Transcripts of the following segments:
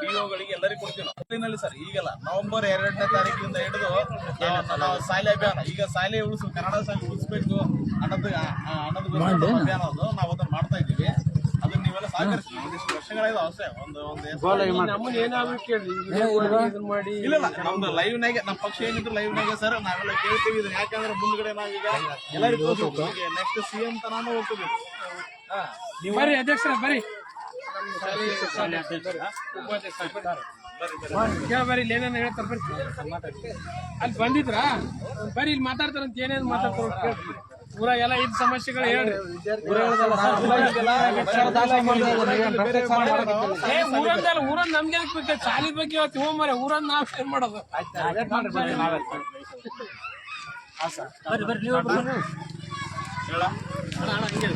ಡಿಒಗಳಿಗೆ ಎಲ್ಲರಿಗೂ ಕೊಡ್ತೀವಿ ನಾವು. ಸರ್ ಈಗಲ್ಲ. ನವೆಂಬರ್ ಎರಡನೇ ತಾರೀಕಿನಿಂದ ಹಿಡಿದು ನಾವು- ನಾವು ಶಾಲೆ ಅಭಿಯಾನ. ಈಗ ಶಾಲೆ ಉಳಿಸು ಕನ್ನಡ ಶಾಲೆ ಉಳಿಸ್ಬೇಕು ಅನ್ನೋದು ಅನ್ನೋದು ಅಭಿಯಾನ ಅದು. ನಾವು ಅದನ್ನ ಮಾಡ್ತಾ ಇದ್ದೀವಿ. ಅದನ್ನ ನೀವೆಲ್ಲ ಸಹಕರಿಸಿ. ಒಂದಿಷ್ಟು ವರ್ಷಗಳಿದೆ ಅಷ್ಟೇ ಒಂದು ಒಂದು ಮಾಡಿ. ಇಲ್ಲ ಇಲ್ಲ ನಮ್ದು ಲೈವ್ ನಾಗೆ ನಮ್ಮ ಪಕ್ಷ ಏನಿದ್ರು ಲೈವ್ ನಾಗೆ ಸರ್ ನಾವೆಲ್ಲ ಕೇಳ್ತೀವಿ ಇದನ್ನ. ಯಾಕಂದ್ರೆ ಮುಂದ್ಗಡೆ ನಾವೀಗ ಎಲ್ಲರಿಗೂ ನೆಕ್ಸ್ಟ್ ಸಿ ಎಂ ತನಾನು ಹೋಗ್ತೀವಿ. ಹಾ. ಬರ್ರಿ ಅಧ್ಯಕ್ಷರ ಬರ್ರಿ. ಕೇಳ ಬರ್ರಿ ಇಲ್ಲಿ ಏನೇನು ಹೇಳ್ತಾರ ಬರ್ರಿ ಅಲ್ಲಿ ಬಂದಿದ್ರಾ? ಬರ್ರಿ ಇಲ್ಲಿ ಮಾತಾಡ್ತಾರಂತ ಏನೇನು ಮಾತಾಡ್ತಾರ ಕೇಳ್ರಿ. ಊರಾಗ ಎಲ್ಲ ಇದ್ ಸಮಸ್ಯೆಗಳು ಹೇಳ್ರಿ. ಏ ಊರಂದಲ್ಲ ಊರಂದ್ ನಮ್ಗೆ ಎದಕ್ ಬೇಕು? ಚಾಲಿ ಬಗ್ಗೆ ಇವತ್ತು ಹ್ಞೂ ಮರೆ ಊರಂದ್ ನಾವ್ ಏನ್ ಮಾಡೋದು. ಬರ್ರಿ ಅಣ್ಣ ಹಿಂಗೆ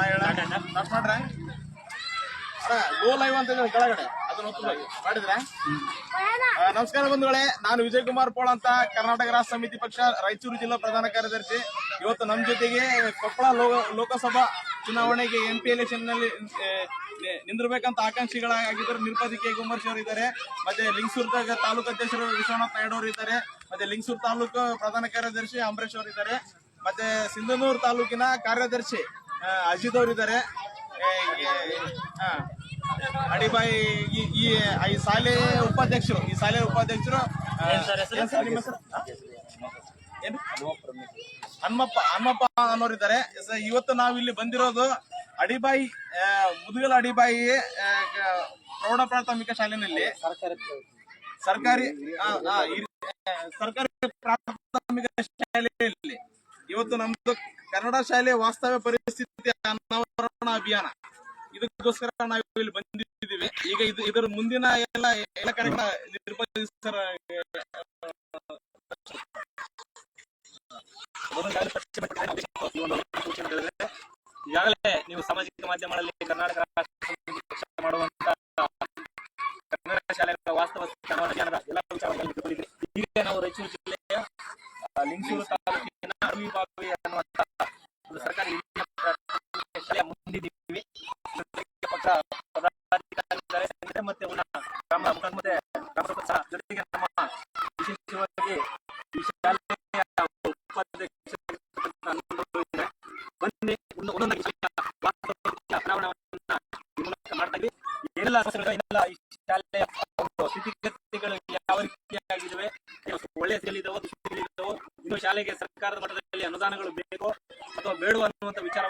ಅಣ್ಣ ಹೇಳ. ಸ್ಟಾರ್ಟ್ ಮಾಡ್ರೆ. ಅಣ್ಣ ಗೋ ಲೈವ್ ಅಂತ ಇದೆ ಕೆಳಗಡೆ. ಅದನ್ನ ಮಾಡಿದ್ರೆ? ನಮಸ್ಕಾರ ಬಂಧುಗಳೇ. ನಾನು ವಿಜಯ್ ಕುಮಾರ್ ಪೋಳ ಅಂತ ಕರ್ನಾಟಕ ರಾಷ್ಟ್ರ ಸಮಿತಿ ಪಕ್ಷ ರಾಯಚೂರು ಜಿಲ್ಲಾ ಪ್ರಧಾನ ಕಾರ್ಯದರ್ಶಿ. ಇವತ್ತು ನಮ್ಮ ಜೊತೆಗೆ ಕೊಪ್ಪಳ ಲೋ- ಲೋಕಸಭಾ ಚುನಾವಣೆಗೆ ಎಂ ಪಿ ಎಲೆಕ್ಷನ್ನಲ್ಲಿ ನಿಂದಿರ್ಬೇಕಂತ ಆಕಾಂಕ್ಷಿಗಳಾಗಿದ್ದರು. ನಿರ್ಪತಿ ಕೆ. ಕುಮಾರ್ ಅವರು ಇದ್ದಾರೆ. ಮತ್ತೆ ಲಿಂಗಸೂರ್ ತಾಲೂಕು ಅಧ್ಯಕ್ಷರು ವಿಶ್ವನಾಥ್ ನಾಯ್ಡು ಅವರು ಇದ್ದಾರೆ. ಮತ್ತೆ ಲಿಂಗಸೂರ್ ತಾಲೂಕು ಪ್ರಧಾನ ಕಾರ್ಯದರ್ಶಿ ಅಂಬರೀಶ್ ಅವರು ಇದ್ದಾರೆ. ಮತ್ತೆ ಸಿಂಧನೂರು ತಾಲೂಕಿನ ಕಾರ್ಯದರ್ಶಿ ಅಜಿತ್ ಅವರು ಇದ್ದಾರೆ. ಅಡಿಬಾಯಿ ಈ ಈ ಈ ಶಾಲೆ ಉಪಾಧ್ಯಕ್ಷರು ಈ ಶಾಲೆ ಉಪಾಧ್ಯಕ್ಷರು ಹನುಮಪ್ಪ ಹನುಮಪ್ಪ ಅನ್ನೋರು ಇದ್ದಾರೆ ಇವತ್ತು ನಾವು ಇಲ್ಲಿ ಬಂದಿರೋದು ಅಡಿಬಾಯಿ ಮುದುಗಲ ಅಡಿಬಾಯಿ ಪ್ರೌಢ ಪ್ರಾಥಮಿಕ ಶಾಲೆನಲ್ಲಿ. ಸರ್ಕಾರಿ ಸರ್ಕಾರಿ ಪ್ರಾಥಮಿಕ ಶಾಲೆಯಲ್ಲಿ. ಇವತ್ತು ನಮ್ದು ಕನ್ನಡ ಶಾಲೆಯ ವಾಸ್ತವ ಪರಿಸ್ಥಿತಿ ಅನಾವರಣ ಅಭಿಯಾನ ಇದಕ್ಕೋಸ್ಕರ ನಾವು ಇಲ್ಲಿ ಬಂದಿದ್ದೀವಿ ಈಗ ಇದು ಇದರ ಮುಂದಿನ ಎಲ್ಲ ಎಲ್ಲ ಕಾರ್ಯಕ್ರಮ ನಿರ್ಬಂಧಿಸ್ತಾರ ಈಗಾಗಲೇ ನೀವು ಸಾಮಾಜಿಕ ಮಾಧ್ಯಮಗಳಲ್ಲಿ ಕರ್ನಾಟಕ ಮಾಡುವಂತ ಕನ್ನಡ ಶಾಲೆಗಳ ವಾಸ್ತವ ಎಲ್ಲ ವಿಚಾರಗಳಲ್ಲಿ. ಈಗ ನಾವು ರಾಯಚೂರು ಜಿಲ್ಲೆಯ ಆ, ಲಿಂಗಸೂರು ತಾಲೂಕಿನ ಅರವಿಬಾವಿ ಅನ್ನುವಂತ ಒಂದು ಸರ್ಕಾರಿ ಹಿರಿಯ ಪ್ರಾಥಮಿಕ ಶಾಲೆಯ ಮುಂದಿದ್ದೀವಿ ಜೊತೆಗೆ ಪಕ್ಷ ಮತ್ತೆ ಗ್ರಾಮ ಜೊತೆಗೆ ನಮ್ಮ ವಿಶೇಷವಾಗಿ ಮಾಡ್ತಾ ಸ್ಥಿತಿಗತಿಗಳು ಯಾವ ದುಸ್ಥಿತಿಯಲ್ಲಿದ್ದಾವೋ ಇನ್ನು ಶಾಲೆಗೆ ಸರ್ಕಾರದ ಮಟ್ಟದಲ್ಲಿ ಅನುದಾನಗಳು ಬೇಕೋ ಅಥವಾ ಬೇಡುವ ಅನ್ನುವಂತ ವಿಚಾರವನ್ನು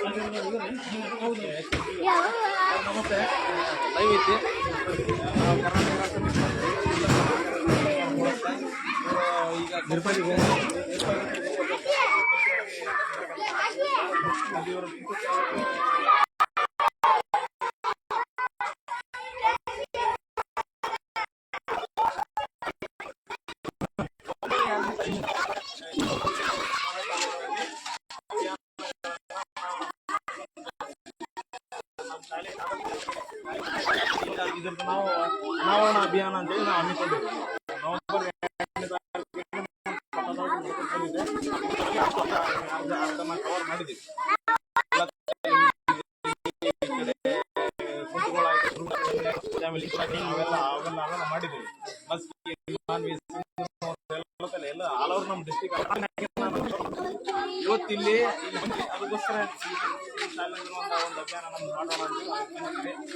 ಕರ್ನಾಟಕ ಲೈವ್ ಐತಿ ಈಗ ನಿರ್ಬಂಧಿ ಇದ್ರದ್ದು ನಾವು ಅನಾವರಣ ಅಭಿಯಾನ ಅಂತೇಳಿ ನಾವು ಹಮ್ಮಿಕೊಂಡಿದ್ದೀವಿ ನವೆಂಬರ್ ಈ ಕಡೆ ಅವೆಲ್ಲ ಅವೆಲ್ಲ ಅವೆಲ್ಲ ಮಾಡಿದ್ದೀವಿ ನಾನ್ ವೆಜ್ ಎಲ್ಲ ಆಲ್ ಓವರ್ ನಮ್ಮ ಡಿಸ್ಟಿಕ್ ಇವತ್ತಿಲ್ಲಿ ಅದಕ್ಕೋಸ್ಕರ ಈ ಶಾಲೆಯಲ್ಲಿ ಒಂದು ಒಂದು ಅಭಿಯಾನ ನಮ್ದು ಮಾಡೋಣ ಅಂತ ಹೇಳಿ ಅದಕ್ಕೆ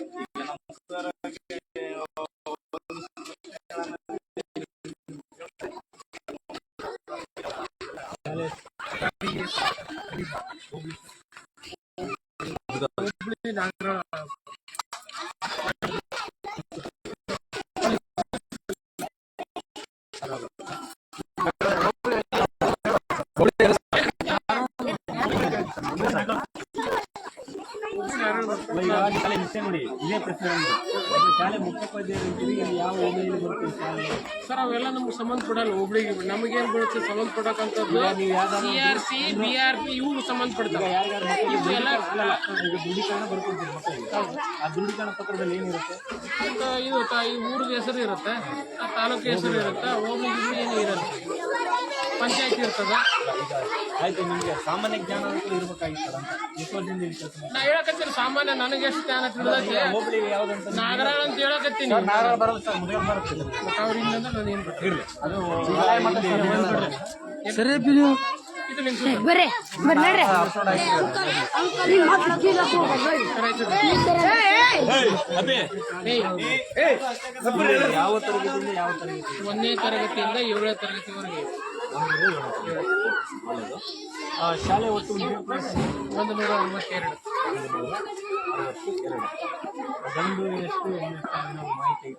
ಶಾಲೆ ಸರ್ಗೆ ನೋಡಿ ಇದೇ ಪ್ರಶ್ನೆ. ಒಂದು. ಶಾಲೆ ಮುಖ್ಯೋಪಾಧ್ಯಾಯರು ಯಾವ ಬರುತ್ತೆ ಶಾಲೆ? ಸರ್ ಅವೆಲ್ಲ ನಮ್ಗೆ ಸಂಬಂಧಪಡಲ್ಲ ಒಬ್ಳಿಗೆ ನಮಗೇನು ಬೀಳುತ್ತೆ ಸಂಬಂಧಪಡಕ್ಕಂಥದ್ದು C R C B R P ಇವು ಸಂಬಂಧ ಪಡ್ತಾರೆ. ಈಗ ದೃಢೀಕರಣ ಬರ್ಕೊಡ್ತೀವಿ ಮಕ್ಕಳಿಗೆ. ಆ ದೃಢೀಕರಣ ಪತ್ರದಲ್ಲಿ ಏನಿರುತ್ತೆ? ಒಂದು ಇದು ಈ ಊರಿಗೆ ಹೆಸರು ಇರುತ್ತೆ ಆ ತಾಲೂಕು ಹೆಸರು ಇರುತ್ತೆ ಹೋಗ್ಲಿ ಏನು ಇರುತ್ತೆ ಪಂಚಾಯತ್ ಇರ್ತದ? ಆಯ್ತು ನಿಮ್ಗೆ ಸಾಮಾನ್ಯ ಜ್ಞಾನ ಅಂತ ಇರ್ಬೇಕಾಗಿತ್ತಲ್ಲ ಅಂತ. ಎಷ್ಟು ನಾ ಹೇಳಕತ್ತೀನಿ ಸಾಮಾನ್ಯ ನನಗೆ ಎಷ್ಟು ಜ್ಞಾನ ತಿಳಿದೈತೆ? ಹೋಬಳಿ ಯಾವ್ದಂತ ನಾಗರಾಳ ಅಂತ ಹೇಳಕತ್ತೀನಿ. ಬರಲ್ಲ ಸರ್ ಬರುತ್ತೆ. ನಾನು ಏನು ಇರ್ಲಿ. ಅದು. ಬರ್ರಿ ಬರ್ರಿ ಯಾವ ತರಗತಿಯಿಂದ ಯಾವ ತರಗತಿ? ಒಂದನೇ ತರಗತಿಯಿಂದ ಏಳನೇ ತರಗತಿವರೆಗೆ. ಶಾಲೆ ಒಟ್ಟು ಒಂದು ನೂರ ಅರವತ್ತೆರಡು ಗಂಡು ಎಷ್ಟು ಮಾಹಿತಿ?